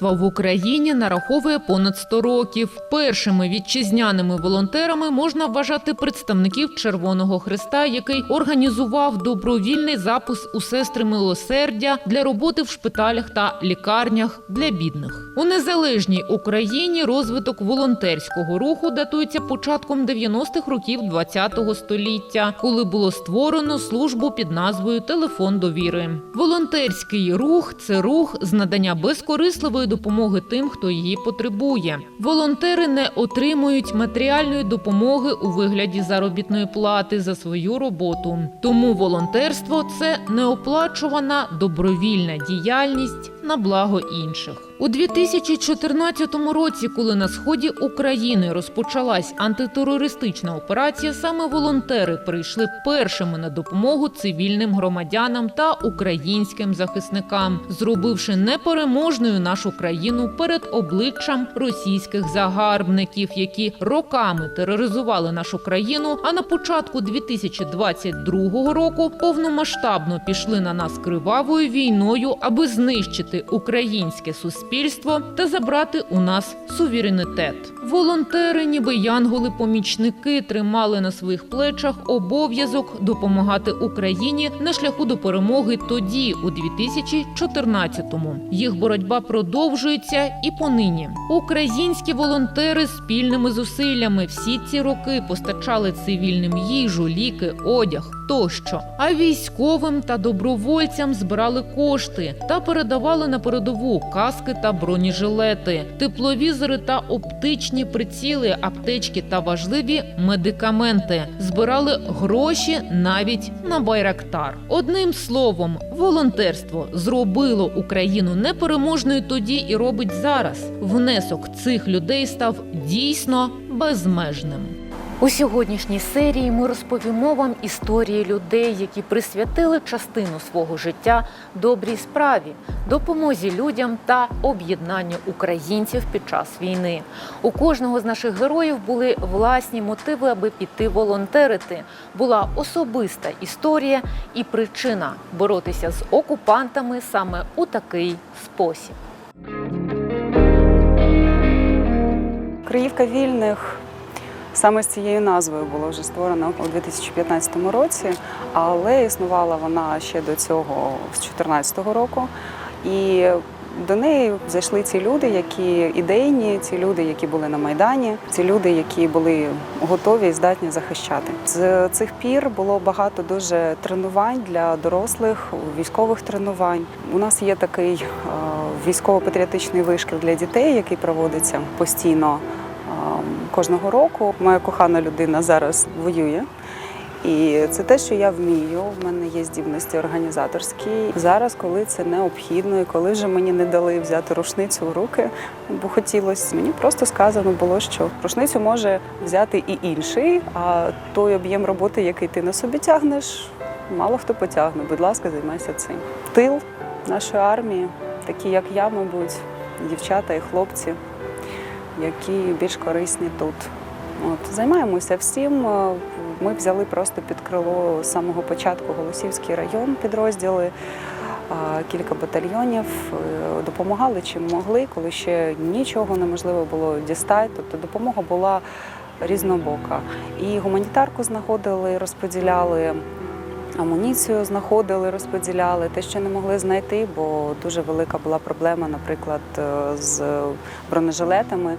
Волонтерства в Україні нараховує понад 100 років. Першими вітчизняними волонтерами можна вважати представників Червоного Христа, який організував добровільний запис у сестри милосердя для роботи в шпиталях та лікарнях для бідних. У незалежній Україні розвиток волонтерського руху датується початком 90-х років ХХ століття, коли було створено службу під назвою Телефон довіри. Волонтерський рух це рух з надання безкорисливої допомоги тим, хто її потребує. Волонтери не отримують матеріальної допомоги у вигляді заробітної плати за свою роботу. Тому волонтерство це неоплачувана добровільна діяльність на благо інших. У 2014 році, коли на сході України розпочалась антитерористична операція, саме волонтери прийшли першими на допомогу цивільним громадянам та українським захисникам, зробивши непереможною нашу країну перед обличчям російських загарбників, які роками тероризували нашу країну. А на початку 2022 року повномасштабно пішли на нас кривавою війною, аби знищити українське суспільство та забрати у нас суверенітет. Волонтери, ніби янголи-помічники, тримали на своїх плечах обов'язок допомагати Україні на шляху до перемоги тоді, у 2014-му. Їх боротьба продовжується і понині. Українські волонтери спільними зусиллями всі ці роки постачали цивільним їжу, ліки, одяг тощо. А військовим та добровольцям збирали кошти та передавали на передову каски та бронежилети, тепловізори та оптичні приціли, аптечки та важливі медикаменти. Збирали гроші навіть на байрактар. Одним словом, волонтерство зробило Україну непереможною тоді і робить зараз. Внесок цих людей став дійсно безмежним. У сьогоднішній серії ми розповімо вам історії людей, які присвятили частину свого життя добрій справі, допомозі людям та об'єднанню українців під час війни. У кожного з наших героїв були власні мотиви, аби піти волонтерити. Була особиста історія і причина боротися з окупантами саме у такий спосіб. Криївка вільних саме з цією назвою було вже створено у 2015 році, але існувала вона ще до цього з 2014 року. І до неї зайшли ці люди, які ідейні, ці люди, які були на майдані, ці люди, які були готові і здатні захищати. З цих пір було багато дуже тренувань для дорослих, військових тренувань. У нас є такий е, військово-патріотичний вишкіл для дітей, який проводиться постійно кожного року. Моя кохана людина зараз воює. І це те, що я вмію. В мене є здібності організаторські. Зараз, коли це необхідно, і коли вже мені не дали взяти рушницю в руки, бо хотілося, мені просто сказано було, що рушницю може взяти і інший, а той об'єм роботи, який ти на собі тягнеш, мало хто потягне. Будь ласка, займайся цим. Тил нашої армії, такі як я, мабуть, дівчата і хлопці, які більш корисні тут. От займаємося всім. Е, Ми взяли просто під крило з самого початку Голосівський район підрозділи, кілька батальйонів. Е, Допомагали чим могли, коли ще нічого неможливо було дістати. Тобто допомога була різнобока. І гуманітарку знаходили, розподіляли. Амуніцію знаходили, розподіляли те, що не могли знайти, бо дуже велика була проблема, наприклад, е, з бронежилетами.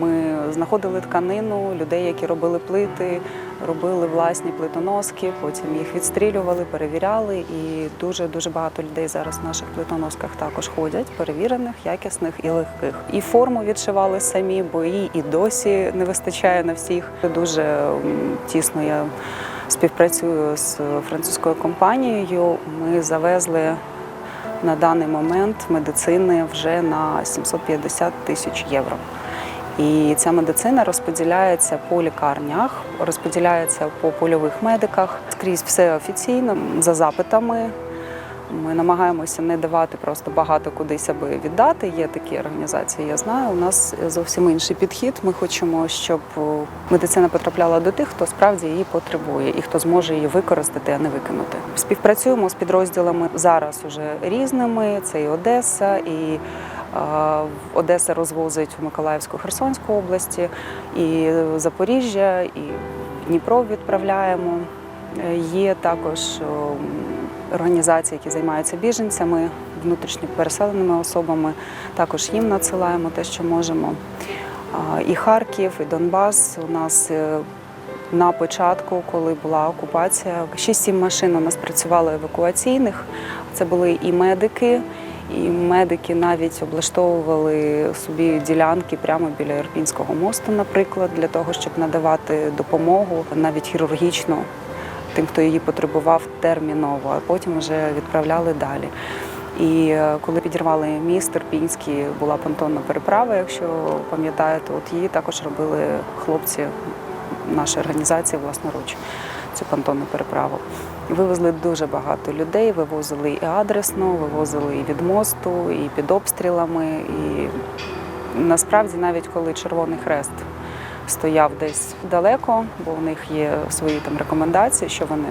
Ми знаходили тканину людей, які робили плити, робили власні плитоноски, потім їх відстрілювали, перевіряли. І дуже дуже багато людей зараз в наших плитоносках також ходять, перевірених, якісних і легких. І форму відшивали самі, бо її і досі не вистачає на всіх. Дуже тісно я співпрацюю з французькою компанією. Ми завезли на даний момент медицини вже на 750 тисяч євро. І ця медицина розподіляється по лікарнях, розподіляється по польових медиках. Скрізь все офіційно за запитами. Ми намагаємося не давати просто багато кудись, аби віддати. Є такі організації, я знаю. У нас зовсім інший підхід. Ми хочемо, щоб медицина потрапляла до тих, хто справді її потребує і хто зможе її використати, а не викинути. Співпрацюємо з підрозділами зараз уже різними. Це і Одеса, і е, Одеса розвозить в Миколаївську Херсонську області, і Запоріжжя, і Дніпро відправляємо. Е, Є також о, м, організації, які займаються біженцями, внутрішньо переселеними особами. Також їм надсилаємо те, що можемо. І Харків, і Донбас. У нас е, на початку, коли була окупація, 6-7 машин у нас працювало евакуаційних. Це були і медики, і медики навіть облаштовували собі ділянки прямо біля Ірпінського мосту, наприклад, для того, щоб надавати допомогу, навіть хірургічну, тим, хто її потребував терміново, а потім вже відправляли далі. І е, коли підірвали міст Ірпінський, була понтонна переправа, якщо пам'ятаєте, от її також робили хлопці нашої організації власноруч цю понтонну переправу. Вивезли дуже багато людей, вивозили і адресно, вивозили і від мосту, і під обстрілами. І насправді, навіть коли Червоний Хрест стояв десь далеко, бо в них є свої там рекомендації, що вони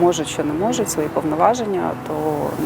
можуть, що не можуть, свої повноваження, то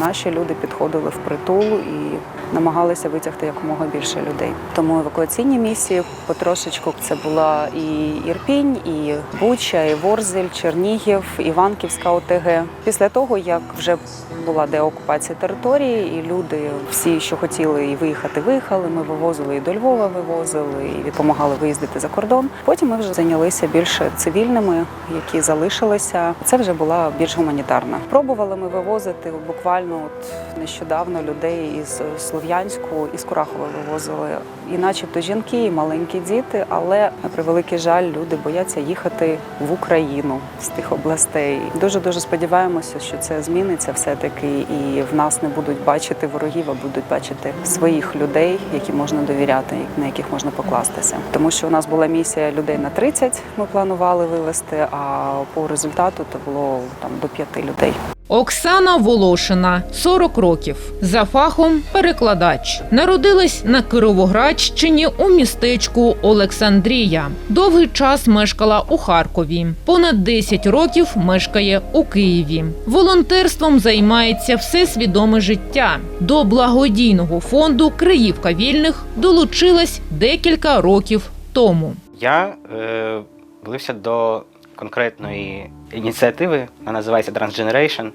наші люди підходили в притул і намагалися витягти якомога більше людей. Тому евакуаційні місії потрошечку це була і Ірпінь, і Буча, і Ворзель, Чернігів, Іванківська ОТГ. Після того, як вже була деокупація території, і люди всі, що хотіли і виїхати, виїхали. Ми вивозили і до Львова, вивозили і допомагали виїздити за кордон. Потім ми вже зайнялися більше цивільними, які залишилися. Це вже була більш гуманітарна. Пробували ми вивозити буквально от нещодавно людей із Слов'янську, із Курахова вивозили, і начебто жінки, і маленькі діти, але на превеликий жаль, люди бояться їхати в Україну з тих областей. Дуже дуже сподіваємося, що це зміниться все-таки, і в нас не будуть бачити ворогів, а будуть бачити своїх людей, які можна довіряти, на яких можна покластися. Тому що у нас була місія людей на 30, Ми планували вивезти, а по результату то було там до п'яти людей. Оксана Волошина, 40 років. За фахом перекладач. Народилась на Кировоградщині у містечку Олександрія. Довгий час мешкала у Харкові. Понад 10 років мешкає у Києві. Волонтерством займається все свідоме життя. До благодійного фонду Криївка вільних долучилась декілька років тому. Я е, влився до конкретної ініціативи, вона називається Transgeneration.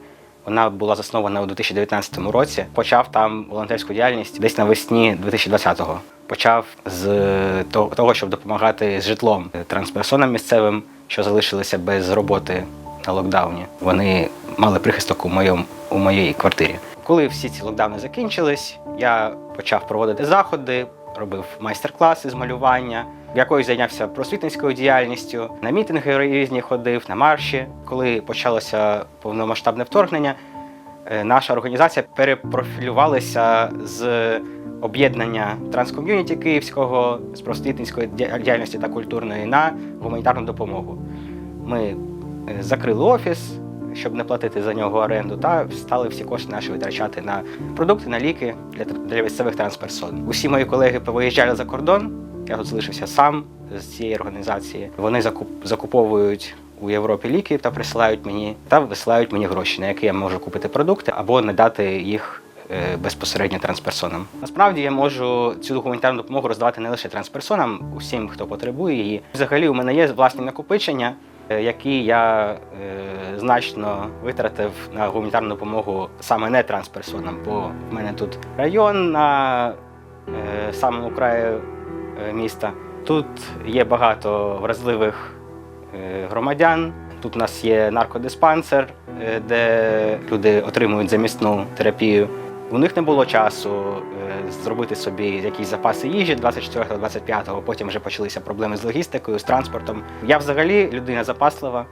Вона була заснована у 2019 році. Почав там волонтерську діяльність десь навесні 2020-го. Почав з то- того, щоб допомагати з житлом трансперсонам місцевим, що залишилися без роботи на локдауні. Вони мали прихисток у моєму у моїй квартирі. Коли всі ці локдауни закінчились, я почав проводити заходи, робив майстер-класи з малювання. Якось зайнявся просвітницькою діяльністю, на мітинги різні ходив, на марші. Коли почалося повномасштабне вторгнення, е, наша організація перепрофілювалася з об'єднання транском'юніті київського з просвітницької діяльності та культурної на гуманітарну допомогу. Ми е, закрили офіс, щоб не платити за нього оренду, та стали всі кошти наші витрачати на продукти, на ліки для, для місцевих трансперсон. Усі мої колеги повиїжджали за кордон. Я тут залишився сам з цієї організації. Вони закуп, закуповують у Європі ліки та присилають мені та висилають мені гроші, на які я можу купити продукти або надати їх е, безпосередньо трансперсонам. Насправді я можу цю гуманітарну допомогу роздавати не лише трансперсонам, усім, хто потребує її. Взагалі, у мене є власні накопичення, е, які я е, значно витратив на гуманітарну допомогу саме не трансперсонам, бо в мене тут район на е, самому краю міста. Тут є багато вразливих е, громадян. Тут у нас є наркодиспансер, е, де люди отримують замісну терапію. У них не було часу е, зробити собі якісь запаси їжі 24-25-го, потім вже почалися проблеми з логістикою, з транспортом. Я взагалі людина запаслива.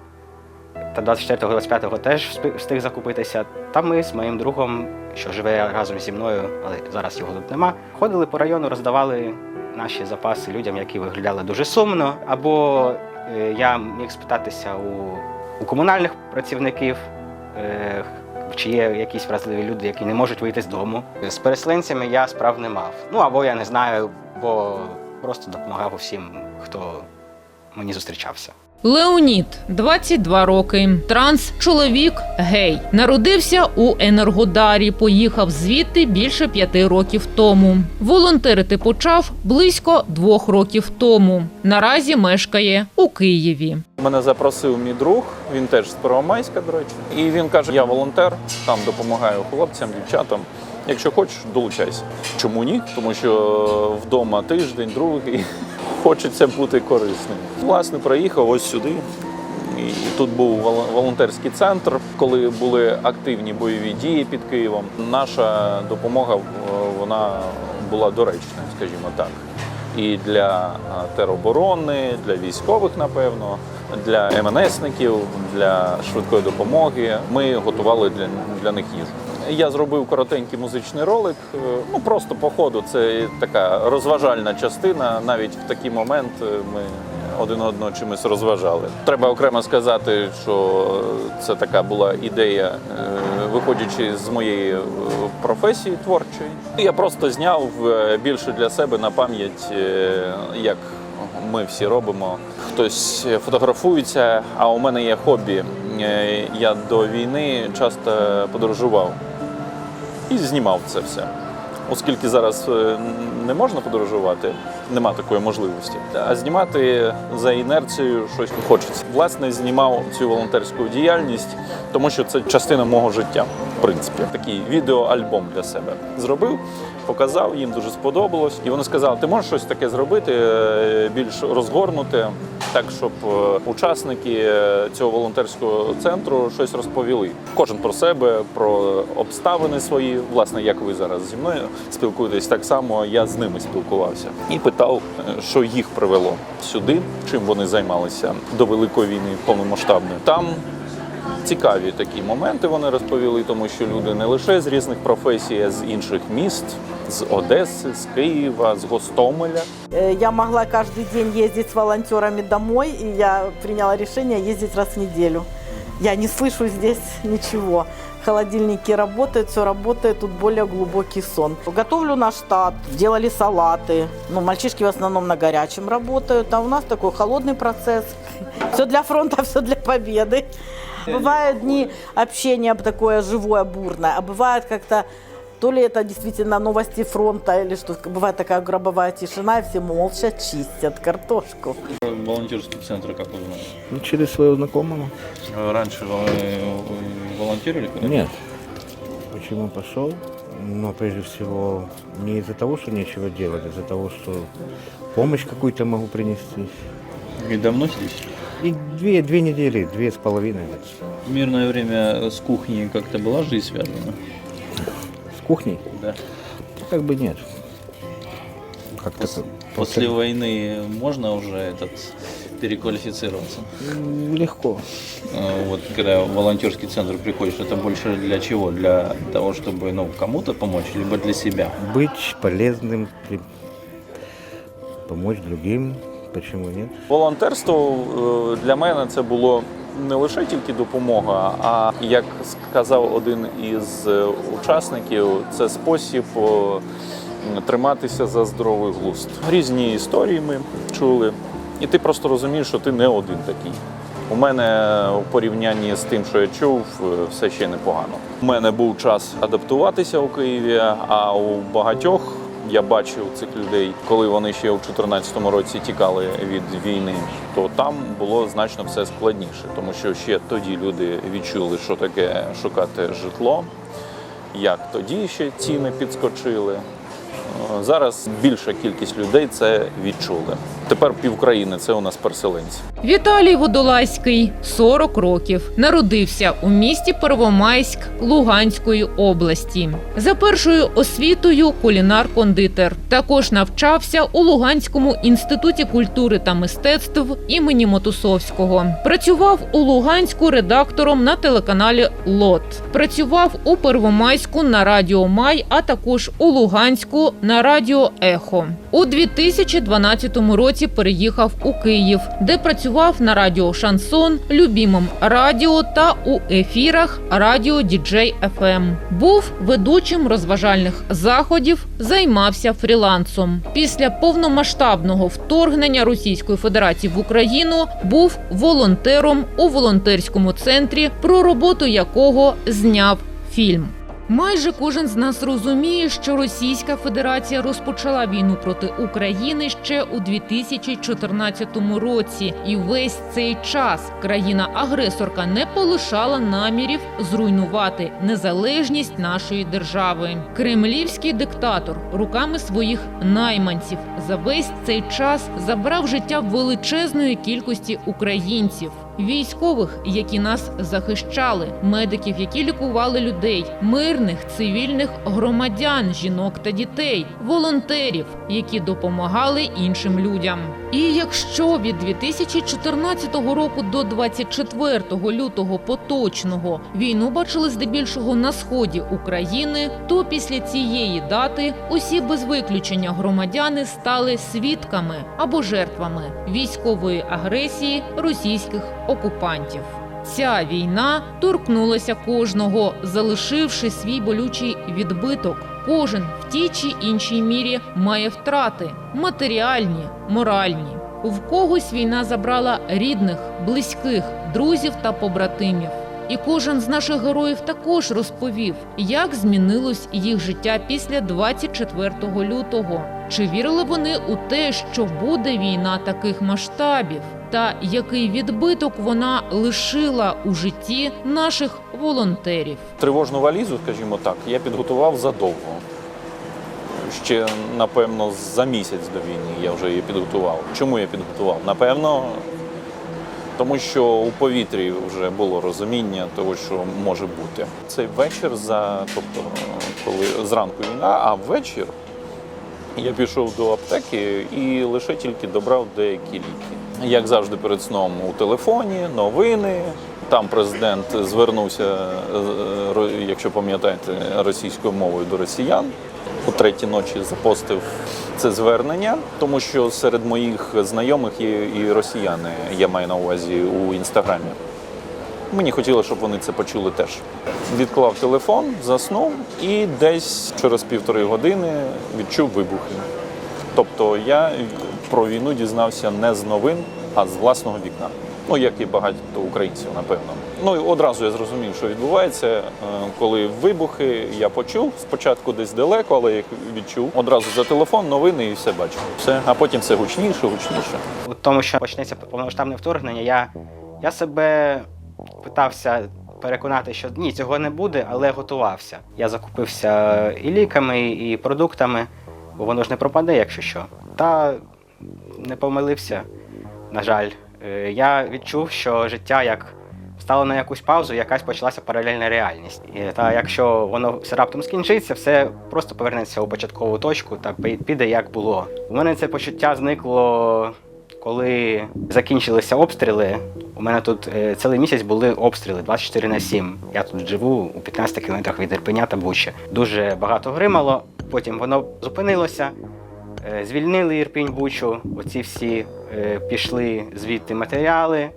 Та 24-25-го теж встиг закупитися. Та ми з моїм другом, що живе разом зі мною, але зараз його тут нема, ходили по району, роздавали наші запаси людям, які виглядали дуже сумно. Або е, я міг спитатися у, у комунальних працівників, е, чи є якісь вразливі люди, які не можуть вийти з дому. З переселенцями я справ не мав. Ну або я не знаю, бо просто допомагав усім, хто мені зустрічався. Леонід, 22 роки, транс, чоловік, гей. Народився у Енергодарі. Поїхав звідти більше п'яти років тому. Волонтерити почав близько двох років тому. Наразі мешкає у Києві. Мене запросив мій друг, він теж з Первомайська, до речі. І він каже: я волонтер, там допомагаю хлопцям, дівчатам. Якщо хочеш, долучайся. Чому ні? Тому що вдома тиждень, другий, хочеться бути корисним. Власне, приїхав ось сюди. І тут був волонтерський центр, коли були активні бойові дії під Києвом. Наша допомога е, вона була доречна, скажімо так. І для е, тероборони, для військових, напевно, для МНСників, для швидкої допомоги. Ми готували для, для них їжу. Я зробив коротенький музичний ролик. е, Ну просто по ходу це така розважальна частина. Навіть в такий момент е, ми один одного чимось розважали. Треба окремо сказати, що це така була ідея, е, виходячи з моєї професії творчої. Я просто зняв більше для себе на пам'ять, як ми всі робимо. Хтось фотографується, а у мене є хобі. Я до війни часто подорожував і знімав це все. Оскільки зараз е, не можна подорожувати, нема такої можливості. А знімати за інерцією щось хочеться. Власне, знімав цю волонтерську діяльність, тому що це частина мого життя. В принципі, такий відеоальбом для себе зробив, показав, їм дуже сподобалось. І вони сказали, ти можеш щось таке зробити, е, більш розгорнуте, так щоб е, учасники е, цього волонтерського центру щось розповіли. Кожен про себе, про обставини свої, власне, як ви зараз зі мною спілкуєтесь, так само я з ними спілкувався і питав, е, що їх привело сюди, чим вони займалися до великої війни повномасштабної. Там цікаві такі моменти вони розповіли, тому що люди не лише з різних професій, а з інших міст, з Одеси, з Києва, з Гостомеля. Э, Я могла каждый день ездить с волонтерами домой, и я приняла решение ездить раз в неделю. Я не слышу здесь ничего. Холодильники работают, все работает, тут более глубокий сон. Готовлю на штат, делали салаты. Ну, мальчишки в основном на горячем работают, а у нас такой холодный процесс. Все для фронта, все для победы. Бывают дни общения такое живое, бурное, а бывает как-то то ли это действительно новости фронта, или что бывает такая гробовая тишина, и все молча чистят картошку. Волонтерский центр, как вы знаете? Ну, через своего знакомого. Раньше вы волонтерили? когда? Нет. Почему пошел? Но прежде всего не из-за того, что нечего делать, а из-за того, что помощь какую-то могу принести. И давно здесь? И две, две недели, две с половиной. В мирное время с кухней как-то была жизнь связана? С кухней? Да. Как бы нет. Как-то Пос- так. После войны можно уже этот переквалифицироваться? Легко. Э, Вот когда в волонтерский центр приходишь, это больше для чего? Для того, чтобы ну, кому-то помочь, либо для себя? Быть полезным, помочь другим. Почему нет? Волонтерство е, для мене це було не лише тільки допомога, а як сказав один із е, учасників, це спосіб триматися за здоровий глузд. Різні історії ми чули, і ти просто розумієш, що ти не один такий. У мене у порівнянні з тим, що я чув, е, все ще непогано. У мене був час адаптуватися у Києві, а у багатьох я бачив цих людей, коли вони ще у 2014 році тікали від війни, то там було значно все складніше, тому що ще тоді люди відчули, що таке шукати житло, як тоді ще ціни підскочили. Зараз більша кількість людей це відчули. Тепер півкраїни це у нас переселенці. Віталій Водолазький 40 років. Народився у місті Первомайськ Луганської області. За першою освітою кулінар-кондитер. Також навчався у Луганському інституті культури та мистецтв імені Мотусовського. Працював у Луганську редактором на телеканалі Лот. Працював у Первомайську на радіо Май, а також у Луганську на радіо Ехо. У 2012 році переїхав у Київ, де працював на радіо Шансон, Любімом радіо та у ефірах Радіо Діджей ФМ. Був ведучим розважальних заходів, займався фрілансом. Після повномасштабного вторгнення Російської Федерації в Україну був волонтером у волонтерському центрі, про роботу якого зняв фільм. Майже кожен з нас розуміє, що Російська Федерація розпочала війну проти України ще у 2014 році, і весь цей час країна-агресорка не полишала намірів зруйнувати незалежність нашої держави. Кремлівський диктатор руками своїх найманців за весь цей час забрав життя величезної кількості українців. Військових, які нас захищали, медиків, які лікували людей, мирних цивільних громадян, жінок та дітей, волонтерів, які допомагали іншим людям. І якщо від 2014 року до 24 лютого поточного війну бачили здебільшого на сході України, то після цієї дати усі без виключення громадяни стали свідками або жертвами військової агресії російських окупантів. Ця війна торкнулася кожного, залишивши свій болючий відбиток. Кожен в тій чи іншій мірі має втрати матеріальні, моральні. В когось війна забрала рідних, близьких, друзів та побратимів. І кожен з наших героїв також розповів, як змінилось їх життя після 24 лютого. Чи вірили вони у те, що буде війна таких масштабів, та який відбиток вона лишила у житті наших волонтерів? Тривожну валізу, скажімо так, я підготував задовго. Ще, напевно, за місяць до війни я вже її підготував. Чому я підготував? Напевно, тому що у повітрі вже було розуміння того, що може бути. Цей вечір, за, тобто, коли зранку війна, а ввечір я пішов до аптеки і лише тільки добрав деякі ліки. Як завжди, перед сном у телефоні, новини. Там президент звернувся, е, якщо пам'ятаєте, російською мовою до росіян. У третій ночі запостив це звернення, тому що серед моїх знайомих є і росіяни, я маю на увазі у інстаграмі. Мені хотілося, щоб вони це почули теж. Відклав телефон, заснув і десь через півтори години відчув вибухи. Тобто я про війну дізнався не з новин, а з власного вікна. Ну, як і багато українців, напевно. Ну і одразу я зрозумів, що відбувається, Е, коли вибухи я почув спочатку десь далеко, але їх відчув. Одразу за телефон, новини і все бачу. Все, а потім все гучніше, гучніше. У тому, що почнеться повномасштабне вторгнення, я, я себе питався переконати, що ні, цього не буде, але готувався. Я закупився і ліками, і продуктами, бо воно ж не пропаде, якщо що. Та не помилився, на жаль. Е, Я відчув, що життя як стало на якусь паузу, якась почалася паралельна реальність. Та якщо воно все раптом скінчиться, все просто повернеться у початкову точку та піде як було. У мене це почуття зникло, коли закінчилися обстріли. У мене тут е, цілий місяць були обстріли 24 на 7. Я тут живу у 15 кілометрах від Ірпеня та Бучі. Дуже багато гримало. Потім воно зупинилося. Е, Звільнили Ірпінь Бучу, оці всі е, пішли звідти матеріали.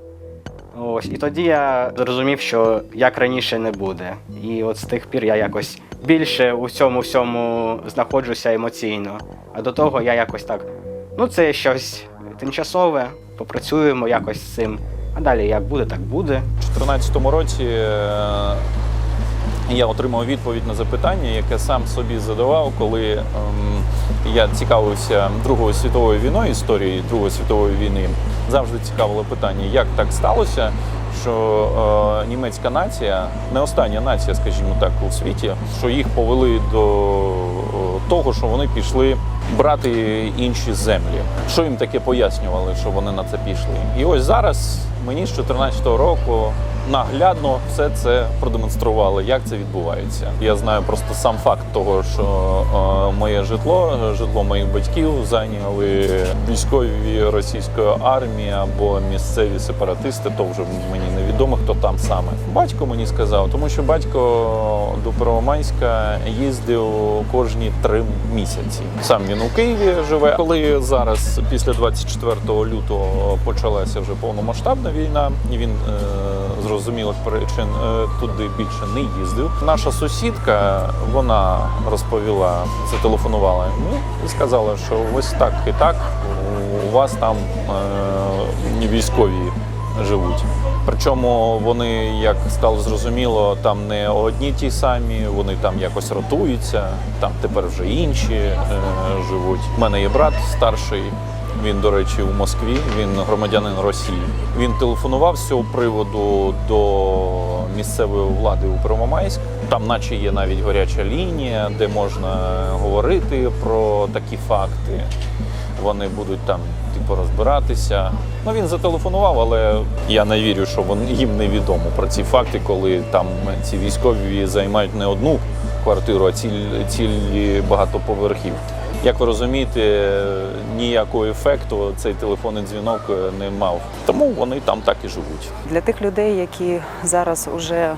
Ось, і тоді я зрозумів, що як раніше не буде. І от з тих пір я якось більше у цьому всьому знаходжуся емоційно. А до того я якось так, ну це щось тимчасове, попрацюємо якось з цим. А далі як буде, так буде. У 2014 році е, я отримав відповідь на запитання, яке сам собі задавав, коли ем, я цікавився Другою світовою війною, історією Другої світової війни. Завжди цікавило питання, як так сталося, що е, німецька нація, не остання нація, скажімо так, у світі, що їх повели до е, того, що вони пішли брати інші землі. Що їм таке пояснювали, що вони на це пішли? І ось зараз мені з 2014 року наглядно все це продемонстрували, як це відбувається. Я знаю просто сам факт того, що е, моє житло, житло моїх батьків зайняли військові російської армії або місцеві сепаратисти. То вже мені невідомо, хто там саме. Батько мені сказав, тому що батько до Первомайська їздив кожні три місяці. Сам він у Києві живе. Коли зараз, після 24 лютого, почалася вже повномасштабна війна, і він е, зрозумілих причин е, туди більше не їздив. Наша сусідка вона розповіла, зателефонувала йому і сказала, що ось так і так у вас там е, військові живуть. Причому вони, як стало зрозуміло, там не одні ті самі, вони там якось ротуються, там тепер вже інші е, живуть. У мене є брат старший. Він, до речі, у Москві. Він громадянин Росії. Він телефонував з цього приводу до місцевої влади у Первомайськ. Там, наче є навіть гаряча лінія, де можна говорити про такі факти. Вони будуть там типу розбиратися. Ну він зателефонував, але я не вірю, що вон, їм невідомо про ці факти, коли там ці військові займають не одну квартиру, а цілі, цілі багатоповерхівки. Як ви розумієте, ніякого ефекту цей телефонний дзвінок не мав. Тому вони там так і живуть. Для тих людей, які зараз вже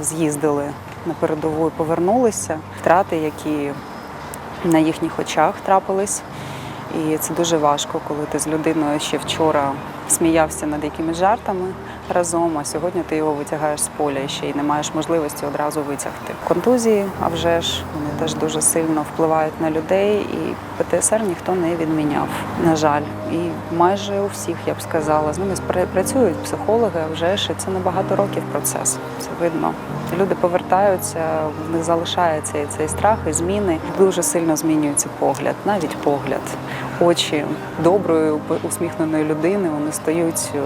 з'їздили на передову і повернулися, втрати, які на їхніх очах трапились. І це дуже важко, коли ти з людиною ще вчора сміявся над якимись жартами разом, а сьогодні ти його витягаєш з поля ще й не маєш можливості одразу витягти. Контузії, а вже ж вони теж дуже сильно впливають на людей, і ПТСР ніхто не відміняв, на жаль. І майже у всіх я б сказала, з ними працюють психологи, а вже ж і це на багато років процес. Це видно. Люди повертаються, в них залишається і цей страх, і зміни. Дуже сильно змінюється погляд, навіть погляд. Очі доброї, усміхненої людини вони стають е,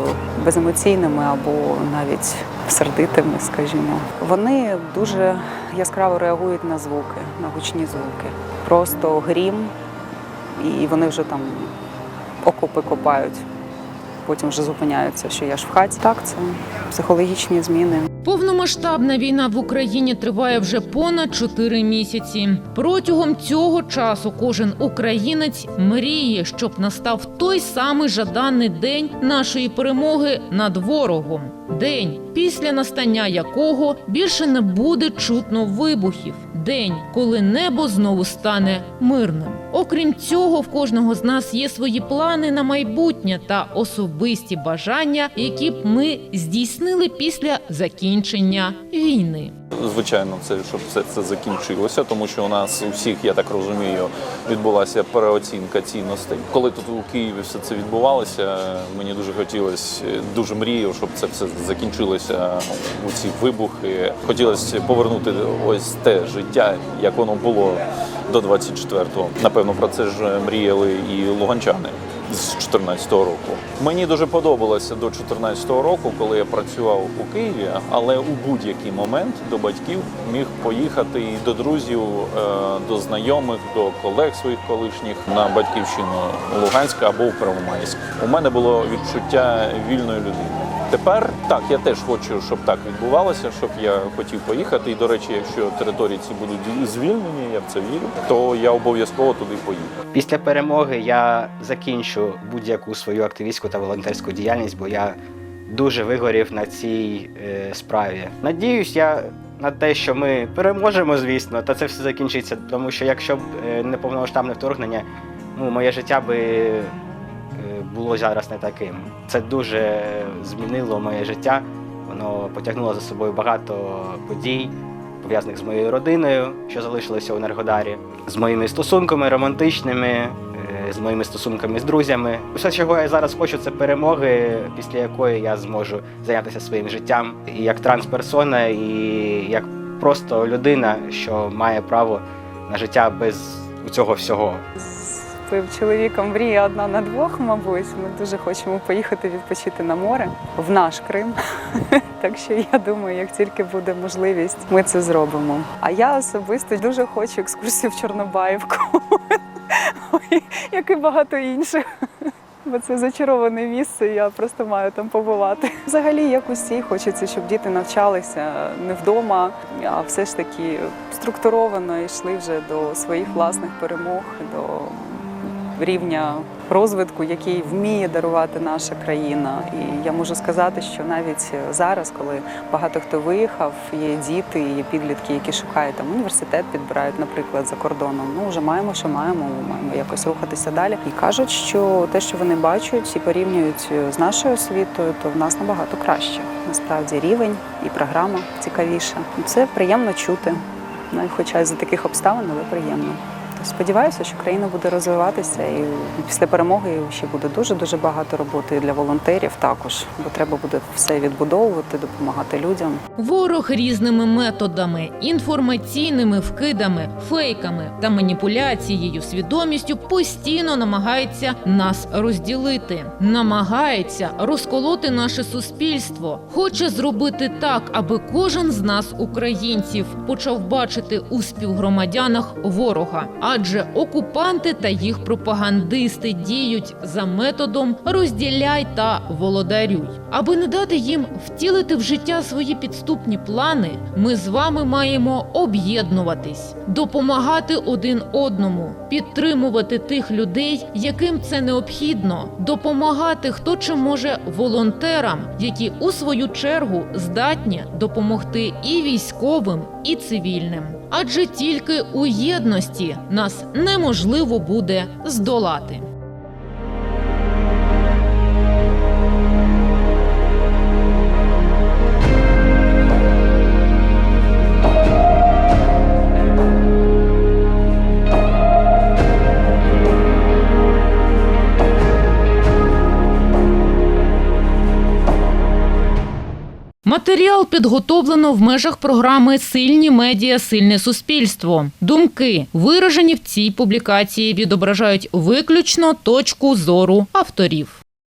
беземоційними або навіть сердитими, скажімо. Вони дуже яскраво реагують на звуки, на гучні звуки. Просто грім, і вони вже там окопи копають. Потім вже зупиняються, що я ж в хаті. Так, це психологічні зміни. Повномасштабна війна в Україні триває вже понад 4 місяці. Протягом цього часу кожен українець мріє, щоб настав той самий жаданий день нашої перемоги над ворогом. День, після настання якого більше не буде чутно вибухів. День, коли небо знову стане мирним. Окрім цього, в кожного з нас є свої плани на майбутнє та особисті бажання, які б ми здійснили після закінчення війни. Звичайно, це щоб все це закінчилося, тому що у нас у всіх, я так розумію, відбулася переоцінка цінностей. Коли тут у Києві все це відбувалося, мені дуже хотілося, дуже мріяв, щоб це все закінчилося у ці вибухи. Хотілося повернути ось те життя, як воно було до 24-го. Напевно, про це ж мріяли і луганчани. З 14-го року мені дуже подобалося до 14-го року, коли я працював у Києві, але у будь-який момент до батьків міг поїхати і до друзів, е, до знайомих, до колег своїх колишніх на батьківщину Луганська або у Первомайськ. У мене було відчуття вільної людини. Тепер так, я теж хочу, щоб так відбувалося, щоб я хотів поїхати. І, до речі, якщо території ці будуть звільнені, я в це вірю, то я обов'язково туди поїду. Після перемоги я закінчу будь-яку свою активістську та волонтерську діяльність, бо я дуже вигорів на цій е, справі. Надіюсь, я на те, що ми переможемо, звісно, та це все закінчиться. Тому що якщо б е, не повномасштабне вторгнення, ну моє життя би було зараз не таким. Це дуже змінило моє життя. Воно потягнуло за собою багато подій, пов'язаних з моєю родиною, що залишилося у Енергодарі, з моїми стосунками романтичними, е, з моїми стосунками з друзями. Все, чого я зараз хочу, це перемоги, після якої я зможу зайнятися своїм життям і як трансперсона, і як просто людина, що має право на життя без цього всього. З чоловіком мрія одна на двох, мабуть. Ми дуже хочемо поїхати відпочити на море в наш Крим. Так що я думаю, як тільки буде можливість, ми це зробимо. А я особисто дуже хочу екскурсію в Чорнобаївку, як і багато інших. бо це зачароване місце. Я просто маю там побувати. Взагалі, як усі, хочеться, щоб діти навчалися не вдома, а все ж таки структуровано йшли вже до своїх власних перемог, до рівня розвитку, який вміє дарувати наша країна. І я можу сказати, що навіть зараз, коли багато хто виїхав, є діти, є підлітки, які шукають там університет, підбирають, наприклад, за кордоном. Ну вже маємо, що маємо, маємо якось рухатися далі. І кажуть, що те, що вони бачать і порівнюють з нашою освітою, то в нас набагато краще. Насправді рівень і програма цікавіша. Це приємно чути. Ну, хоча з таких обставин, але приємно. Сподіваюся, що країна буде розвиватися і після перемоги ще буде дуже дуже багато роботи для волонтерів також, бо треба буде все відбудовувати, допомагати людям. Ворог різними методами, інформаційними вкидами, фейками та маніпуляцією свідомістю постійно намагається нас розділити, намагається розколоти наше суспільство. Хоче зробити так, аби кожен з нас, українців, почав бачити у співгромадянах ворога. Адже окупанти та їх пропагандисти діють за методом розділяй та володарюй. Аби не дати їм втілити в життя свої підступні плани, ми з вами маємо об'єднуватись, допомагати один одному, підтримувати тих людей, яким це необхідно, допомагати хто чи може волонтерам, які у свою чергу здатні допомогти і військовим, і цивільним. Адже тільки у єдності нас неможливо буде здолати. Матеріал підготовлено в межах програми Сильні медіа, сильне суспільство. Думки, виражені в цій публікації, відображають виключно точку зору авторів.